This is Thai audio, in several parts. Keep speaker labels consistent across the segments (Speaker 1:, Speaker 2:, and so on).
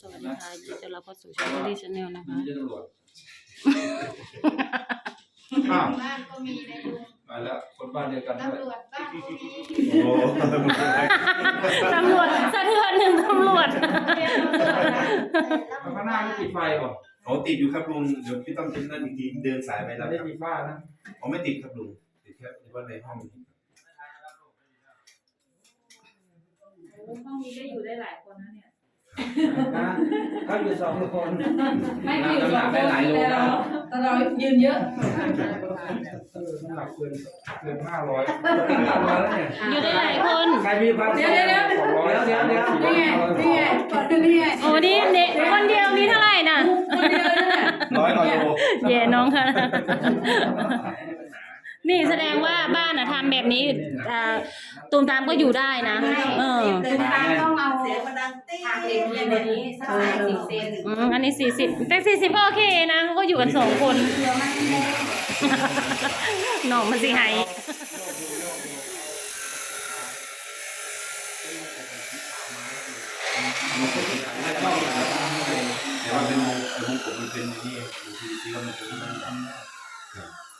Speaker 1: สวัสดีค่ะยินดีต้อนรับเข้าสู่ช่องดีชาแนลนะคะ
Speaker 2: ไม่ใช่ตำรวจอ้าว
Speaker 3: บ้านก็มีในลุง
Speaker 2: มาแล้ว คนบ้านเดียวกันด้วย
Speaker 3: ตำรวจบ้านก็มี
Speaker 2: โอ้
Speaker 1: ตำรวจสะเทือนหนึ่งตำรวจ
Speaker 2: ข้างหน้าไม่ติดไฟป่ะ
Speaker 4: เขาติดอยู่ครับลุง เดี๋ยวพี่ต้องเป็นนั่นอีกทีเดินสายไป
Speaker 2: เรา
Speaker 4: แล้ว
Speaker 2: ได้
Speaker 4: ครับ
Speaker 2: ติดบ้านนะ
Speaker 4: เขาไม่ติดครับลุงติดแค่เฉพาะในห้องนี้
Speaker 3: ห้องนี้ได้อยู่ได้หลายคนนะเนี่ย
Speaker 2: นะถ้าอยู่สองคน
Speaker 5: ไม่มีอยู่สองคนแล้วแต่เรายืนเยอะ
Speaker 2: เออน้ำหนักเกินเกินห้าร้อยห้าร้อยแล้วเนี่ย
Speaker 1: อยู่ได้หลายคน
Speaker 2: ใครมีพัน
Speaker 5: เดี๋ยวเดี๋ยวเดี๋ยว
Speaker 2: สองร้อยเดี๋ยวเดี๋ยว
Speaker 5: นี่ไงนี่ไงนี่ไง
Speaker 1: โอ้นี่เด็กคนเดียวมีเท่าไหร่น่ะ
Speaker 5: คนเดียวนั่นแหละ
Speaker 4: ร้อยกว่าโล
Speaker 1: เย่น้องค่ะ นี่แสดงว่าบ้านน่ะทำแบบนี้อ่าตูมตามก็อยู่ได้นะ เออ
Speaker 3: เดินทางต้องเอา
Speaker 6: เสียงมันดังตี้
Speaker 3: ทางเด็กเรียนแบบนี้สักสามสิบเซน
Speaker 1: อืมอันนี้สี่สิบแต่สี่สิบก็โอเคนะเขาก็อยู่กันสองคนน้องมันสิไฮ
Speaker 4: แต่ว่าเป็นวงวงผมมันเป็นอย่างนี้อยู่ที่ที่ว่ามันเป็นที่มันดำ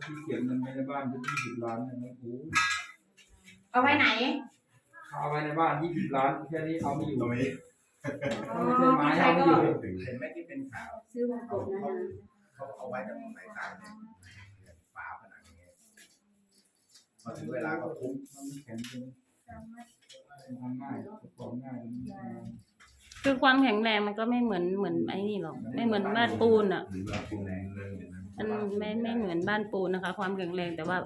Speaker 2: ที่เก็บเงินไว้ในบ้านเป็นยี่สิบล้านเนี่ยนะโอ้โห
Speaker 3: เอาไว้ไหน
Speaker 2: เอาไว้ในบ้านยี่สิบล้านแค่นี้เอาไม่อยู่
Speaker 4: ตรงนี้
Speaker 2: ไม่ใช่ไม้เอาไม่อยู่
Speaker 4: เห็นไหมที่เป็นข่าว
Speaker 3: ซื้อวงกบนะนะ
Speaker 4: เขาเอาไว้จากตรงไหนตายเนี่ยฝาผนังเนี่ยพอถึงเวลาก็ทุบ
Speaker 2: มันแข็งจริงทำง่ายของง่าย
Speaker 1: คือความแข็งแรงมันก็ไม่เหมือนเหมือนไอ้นี่หรอก ไม่เหมือนบ้านปูนอะ
Speaker 4: หรือว่าเป็นแรงเรื่องอย่างนั้น
Speaker 1: มันไม่ไม่เหมือนบ้านปูนนะคะ ความแข็งแรงแต่ว่า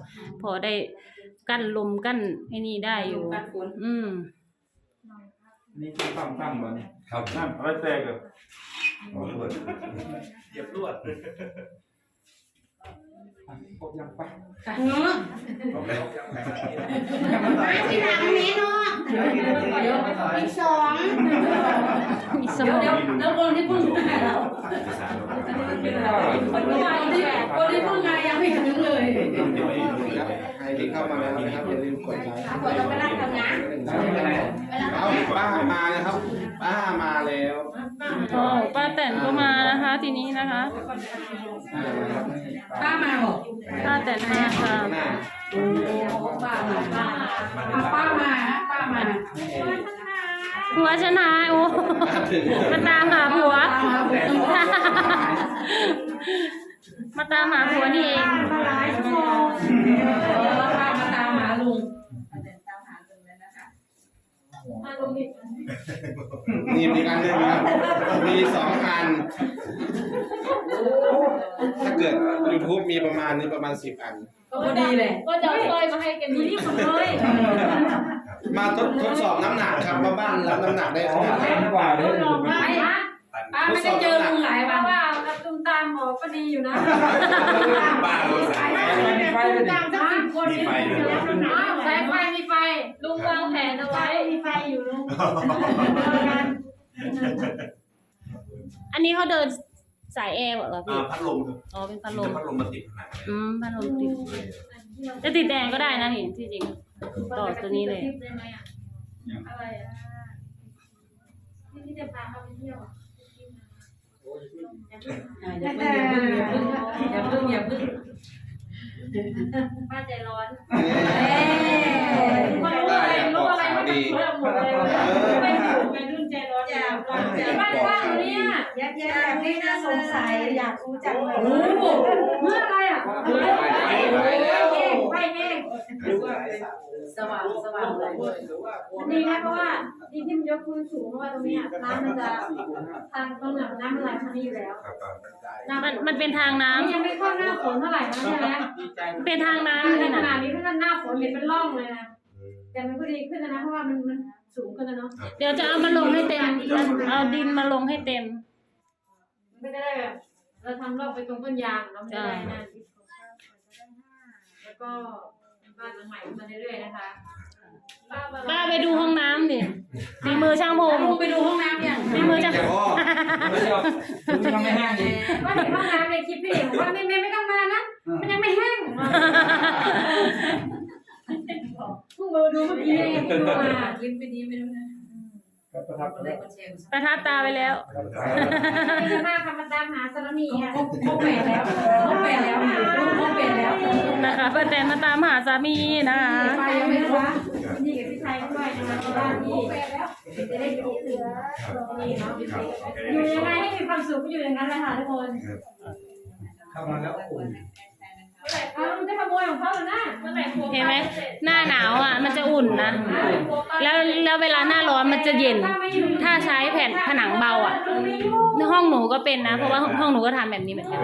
Speaker 1: พอได้กั้นลมกั้นไอ้นี่ได้อยู่
Speaker 5: การฝน
Speaker 1: อืม
Speaker 2: นี่คือตั้งตั้งบ่เนี่ย
Speaker 4: ครับ
Speaker 2: นั่นอะไรแตกอะ
Speaker 4: ลวดเหยียบลวด
Speaker 2: พบยังไป
Speaker 4: ผมแล้ว
Speaker 3: ไม่ที่หลังนี้เนาะอีกสอง
Speaker 1: มีส
Speaker 5: เดี๋
Speaker 1: ม
Speaker 5: ยว
Speaker 1: อง
Speaker 5: เดี๋ยวแล้วคนที่เพิ่งมาแล้ว
Speaker 4: ภาษาโลก
Speaker 5: คนที่คนที่คนที่เพิ่งมายังไม่ถึงเลย
Speaker 7: ใครที่เข้ามาแล้วนะครับอย่าลืมกดไลค์
Speaker 3: คนเราไปนั่งทำงาน
Speaker 7: เอาป้ามานะครับป้ามาแล้ว
Speaker 1: โอ้ป้าแตนก็มานะคะ ทีนี้นะคะ
Speaker 5: ป้ามาบอก
Speaker 1: ป้าแตนมาค่ะ
Speaker 7: หน้า
Speaker 5: ป้ามาป้ามาป้ามาป้ามา
Speaker 1: ผัวชนะโอ้มาตามหาผัว มาตามหาผัวนี่เอง
Speaker 5: ป้ามาตามหาลุง
Speaker 7: นี่มีการเล่นนะครับมีสองอัน ถ้าเกิด YouTube มีประมาณนี้ประมาณสิบอัน
Speaker 5: ก็ดีเลย
Speaker 3: ก็จะซอยมาให้กันนี่หมดเลย
Speaker 7: มาทดทดสอบน้ำหนักครับว่าบ้านรับน้ำหนักได้ขนาดไหน
Speaker 2: แข็งกว่าเลย
Speaker 5: ไม่ป้าไม่ได้เจอลุงหลายวัน
Speaker 3: ว่ากับตุ้มตามบอก็ดีอยู่นะ
Speaker 4: ป้าเราสาย
Speaker 2: ไฟเลย
Speaker 3: ตามสักสิบคน
Speaker 4: มีไฟ
Speaker 3: สายไฟมีไฟลุงวางแผนเอาไว้ อยู่ลุง
Speaker 1: อันนี้เขาเดินสายแอร์เหรอ
Speaker 4: อ่า
Speaker 1: พี่
Speaker 4: พัดลมครับ
Speaker 1: อ๋อเป็นพัดล
Speaker 4: จะ
Speaker 1: ม
Speaker 4: พัดลมมาติดผนัง
Speaker 1: อืมพัดลมติดจะติดแดงก็ได้นะนี่ที่จริง ต่อตัวนี้เลย
Speaker 3: อะไรอะที่ที่จะพาเขาไปเที่ยวอะ
Speaker 5: อย่าเพิ่งอย่าเพิ่งอย่าเพิ่งอย่าเพิ่ง
Speaker 3: ป้าใจร้อน
Speaker 7: เอ้ย
Speaker 3: คนรู้อะไรรู้อะไร มันจะรู้หมดเลยไม่ถูกเป็นรุ่นใจร้อนอย่าร้อนใจบ้านว่างเนี่ย
Speaker 6: ยักษ์แบบนี้น่าสงสัยอยากรู้จังเลย
Speaker 5: โอ้โห
Speaker 3: เมื่ออะไรอะไฟแห้งไฟแห้ง
Speaker 5: สว่างสว่างเลย
Speaker 3: ดีนะเพราะว่าดีที่มันยกพื้นสูงเพราะว่าตรงนี้น้ำมันจะทางตรงนั้นน้ำมันไหลทางนี้อยู่แล้ว
Speaker 4: ครับ
Speaker 1: มันมันเป็นทางน้ำ
Speaker 3: นี่ยังไม่เข้าหน้าฝนเท่าไหร่นะใช่ไหม
Speaker 1: เป็นทาง
Speaker 3: ข
Speaker 1: น้ำนี่
Speaker 3: นา
Speaker 1: นะ
Speaker 3: ดนี้ถ้าหน้าฝนเห็นเป็นร่องเลยนะ แต่มันก็ดีขึ้นนะเพราะว่ามันมันสูงขึ้นแล้วเนาะ
Speaker 1: เดี๋ยวจะเอามาลงให้เต็ม เอาดินมาลงให้เต็ม
Speaker 3: ไม่ได้แบบเราทำรอบไปตรงต้นยางเราไม่ได้นะแล้วก็บ้านหลังใหม่ขึ้นมาเรื่อยๆนะคะ
Speaker 1: ป้าไปดูห้องน้ำดิฝีมือช่างผม
Speaker 5: ลุงไปดูห้องน้ำยัง
Speaker 1: ฝีมือช่าง
Speaker 7: แกพ่อ
Speaker 2: ไม่ยอมคุณยังไม่แห้งอีก
Speaker 3: ว่าเห็นห้องน้ำในคลิปพี่เอกบอกว่าไม่ไม่ไม่ต้องมานะมันยังไม่แห้ง เพิ่งมาดูเมื่อกี้เองดูมา
Speaker 5: คลิปไปดีไม่รู้นะ
Speaker 2: ก็ประประทับ
Speaker 5: กดไลค์กดแชร์
Speaker 1: ประทับตาไปแล้ว
Speaker 3: นี่จะมาคำมาตามหาสารมี
Speaker 5: เขา
Speaker 3: อะ
Speaker 5: เขาเขาแปลแล้วเขาแปลแล้วเขาแปลแล้ว
Speaker 1: นะคะป้าแตนมาตามหาสามีนะคะ
Speaker 3: ไปยังไม่รู้ว่านี่กับพี่ชายด้วยนะคะที่บ้านที่จะได้อยู่เหลือนี่เนาะอยู่ยังไงให้มีความสุขก็อยู่อย่างนั้นแหละค่ะทุกคน
Speaker 2: เข้ามาแล้วอุ่น
Speaker 3: เอามันจะ ยของเขาเลยนะมันไหนหัว
Speaker 1: เห็นไหมหน้าหนาวอะ มันจะอุ่นนะ แล้วแล้วเวลาหน้าร้อนมันจะเย็น ถ้าใช้แผ่นผนังเบาอะในห้องหนูก็เป็นนะ เพราะว่าห้องหนูก็ทำแบบนี้เหมือนกัน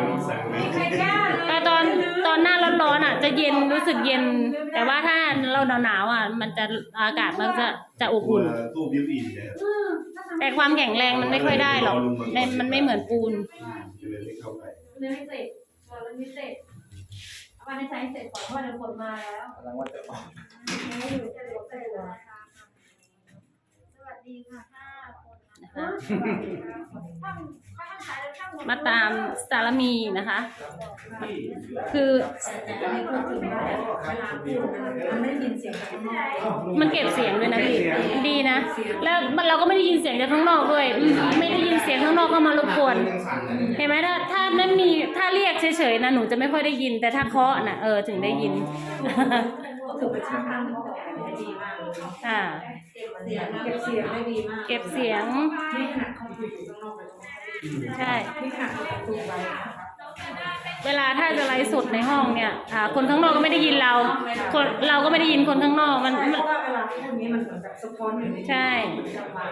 Speaker 1: แต่ตอนตอนหน้าร้อนๆอะ จะเย็นรู้สึกเย็น แต่ว่าถ้าเราหนาวๆอะ มันจะอากาศมันจะจะอบอุ่น
Speaker 4: ตู้บิวอินเนี่ย
Speaker 1: แต่ความแข็งแรงมันไม่ค่อยได้หรอกในมันไม่เหมือนปูน
Speaker 4: เลยไม่เข้าไป
Speaker 3: เรื่องไม่เสร็จก่อนไม่เสร็จ เอามาให้ใช้เสร็จก่อนเพราะว่าเดี๋ยวฝนมาแล้ว
Speaker 2: กำลังว่าจะออก
Speaker 3: ไม่อยู่จะเหลือแต่หัว
Speaker 6: สวัสดีค่ะห้าคน
Speaker 1: นะคะ
Speaker 6: ช่างเขาทำขายแล้วช่างหมด
Speaker 1: มาตามสารมีนะคะ คือ
Speaker 5: มันเก็
Speaker 1: บเสียงด้วยนะพี่ดีนะ แล้วเราก็ไม่ได้ยินเสียงจากข้างนอกด้วย ไม่ได้ยินเสียงข้างนอกเข้ามารบกวน เห็นไหมถ้าถ้าไม่มีถ้าเรียกเฉยๆนะหนูจะไม่ค่อยได้ยินแต่ถ้าเคาะนะเออถึงได้ยิน
Speaker 5: ถือเป็นช่างทำของได้ดีมากเลย
Speaker 1: อ่า
Speaker 5: เสียงเก็บเสียงได้ดีมาก
Speaker 1: เก็บเสียง
Speaker 5: นี่ขนาดเขาอยู่ข้างนอกเลย
Speaker 1: ใช่
Speaker 5: นี่ขนาดเขาประตูไว้
Speaker 1: เวลาถ้าจะไลฟ์สดในห้องเนี่ย อ่า คนข้างนอกก็ไม่ได้ยินเรา คนเราก็ไม่ได้ยินคนข้างนอกมัน
Speaker 5: เพ
Speaker 1: มัน
Speaker 5: ราะว่าเวลาพูดนี้มันเหมือนแบบสะท้อนอยู่ใน
Speaker 1: ใช่
Speaker 5: จังหวะ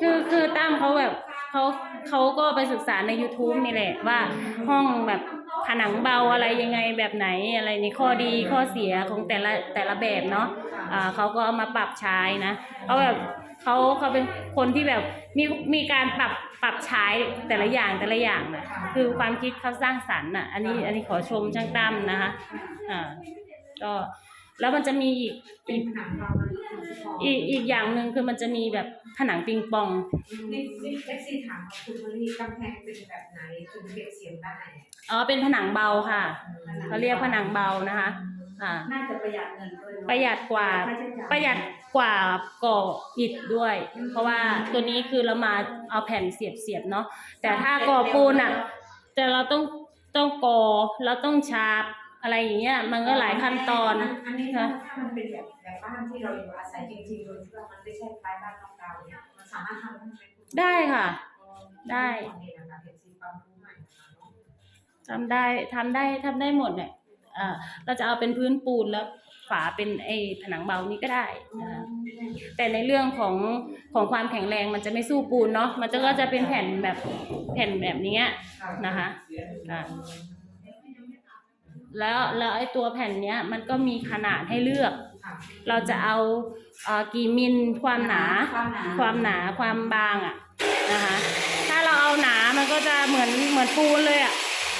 Speaker 1: คือคือตั้มเขาแบบ เขาเขาก็ไปศึกษาใน YouTube นี่แหละว่าห้องแบบผนังเบาอะไรยังไงแบบไหนอะไรนี่ข้อดีข้อเสียของแต่ละแต่ละแบบเนาะอ่าเขาก็เอามาปรับใช้นะเขาแบบเขาเขาเป็นคนที่แบบมีมีการปรับปรับใช้แต่ละอย่างแต่ละอย่างนะคือความคิดเขาสร้างสรรค์อะอันนี้อันนี้ขอชมช่างตั้มนะคะอ่าก็ แล้วมันจะมีอีก
Speaker 5: เป็นผนังเรามันสะท้อน
Speaker 1: อีกอีกอย่างหนึ่งคือมันจะมีแบบผนังปิงปอง
Speaker 5: นี่นี่เอฟซีถามว่าคุณมารีกำแพงเป็นแบบไหนถึงเก็บเสียงได้
Speaker 1: อ๋อเป็นผนังเบาค่ะเขาเรียกผนังเบานะคะอ่า
Speaker 5: น่าจะประหยัดเงินด้วยเนอะ
Speaker 1: ประหยัดกว่า
Speaker 5: ค่าใช้จ่าย
Speaker 1: ประหยัดกว่าก่ออิฐด้วย เพราะว่าตัวนี้คือเรามาเอาแผ่นเสียบเสียบๆเนาะแต่ถ้าก่อปูนอะ แต่เราต้องต้องก่อเราต้องฉาบ อะไรอย่างเงี้ย มันก็หลายขั้นตอน
Speaker 5: อันนี้ถ้าถ้ามันเป็นแบบแบบบ้านที่เราอยู่อาศัยจริงๆโดยที่ว่ามันไม่ใช่คล้ายบ้านนอกดาวน์เนี่ยมันสามารถทำให้เป็น
Speaker 1: ได้ค่ะ ได้
Speaker 5: นี่นะคะเห็นสีความรู้ใหม่นะคะเนอะ
Speaker 1: ทำได้ทำได้ทำได้หมดเนี่ยอ่าเราจะเอาเป็นพื้นปูนแล้วฝาเป็นไอ้ผนังเบานี้ก็ได้นะคะแต่ในเรื่องของของความแข็งแรงมันจะไม่สู้ปูนเนาะมันจะก็จะเป็นแผ่นแบบแผ่นแบบเนี้ยนะคะอ่า แล้วแล้วไอ้ตัวแผ่นเนี้ยมันก็มีขนาดให้เลือก
Speaker 5: ค่ะ
Speaker 1: เราจะเอาเอ่อกี่มิลความหนา
Speaker 5: ความหนา
Speaker 1: ความหนาความบางอะนะคะถ้าเราเอาหนามันก็จะเหมือนเหมือนปูนเลยอะ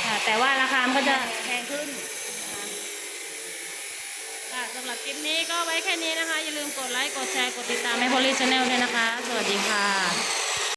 Speaker 1: อ่าแต่ว่าราคามันก็จะแพงขึ้นนะคะค่ะสำหรับคลิปนี้ก็ไว้แค่นี้นะคะ อย่าลืมกดไลค์กดแชร์กดติดตามให้ Police Channel ด้วยนะคะ สวัสดีค่ะ